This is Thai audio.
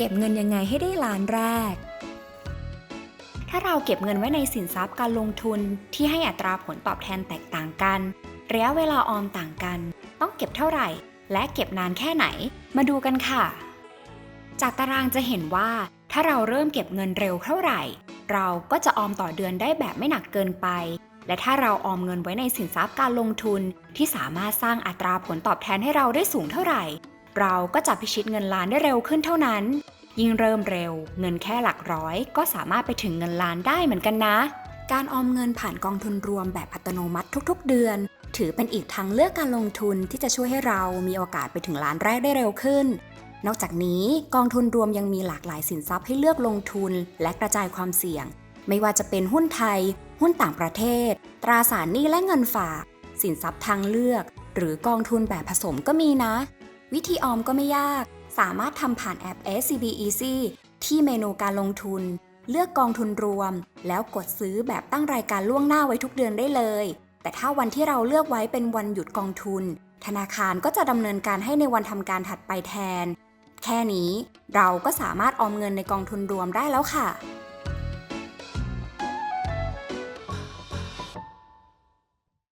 เก็บเงินยังไงให้ได้ล้านแรก ถ้าเราเก็บเงินไว้ในสินทรัพย์การลงทุนที่ให้อัตราผลตอบแทนแตกต่างกัน ระยะเวลาออมต่างกัน ต้องเก็บเท่าไหร่ และเก็บนานแค่ไหน มาดูกันค่ะ จากตารางจะเห็นว่า ถ้าเราเริ่มเก็บเงินเร็วเท่าไหร่ เราก็จะออมต่อเดือนได้แบบไม่หนักเกินไปและถ้าเราออมเงินไว้ในสินทรัพย์การลงทุนที่สามารถสร้างอัตราผลตอบแทนให้เราได้สูงเท่าไหร่ เราก็จะพิชิตเงินล้านได้เร็วขึ้นเท่านั้น ยิ่งเริ่มเร็ว เงินแค่หลักร้อย ก็สามารถไปถึงเงินล้านได้เหมือนกันนะ การออมเงินผ่านกองทุนรวมแบบอัตโนมัติทุก ๆ เดือน ถือเป็นอีกทางเลือกการลงทุนที่จะช่วยให้เรามีโอกาสไปถึงล้านแรกได้เร็วขึ้น นอกจากนี้กองทุนรวมยังมีหลากหลายสินทรัพย์ให้เลือกลงทุนและกระจายความเสี่ยง ไม่ว่าจะเป็นหุ้นไทย หุ้นต่างประเทศ ตราสารหนี้และเงินฝาก สินทรัพย์ทางเลือก หรือกองทุนแบบผสมก็มีนะ วิธีออมก็ไม่ยาก สามารถทำผ่านแอป SCB Easy ที่เมนูการลงทุน เลือกกองทุนรวม แล้วกดซื้อแบบตั้งรายการล่วงหน้าไว้ทุกเดือนได้เลย แต่ถ้าวันที่เราเลือกไว้เป็นวันหยุดกองทุน ธนาคารก็จะดำเนินการให้ในวันทำการถัดไปแทน แค่นี้เราก็สามารถออมเงินในกองทุนรวมได้แล้วค่ะ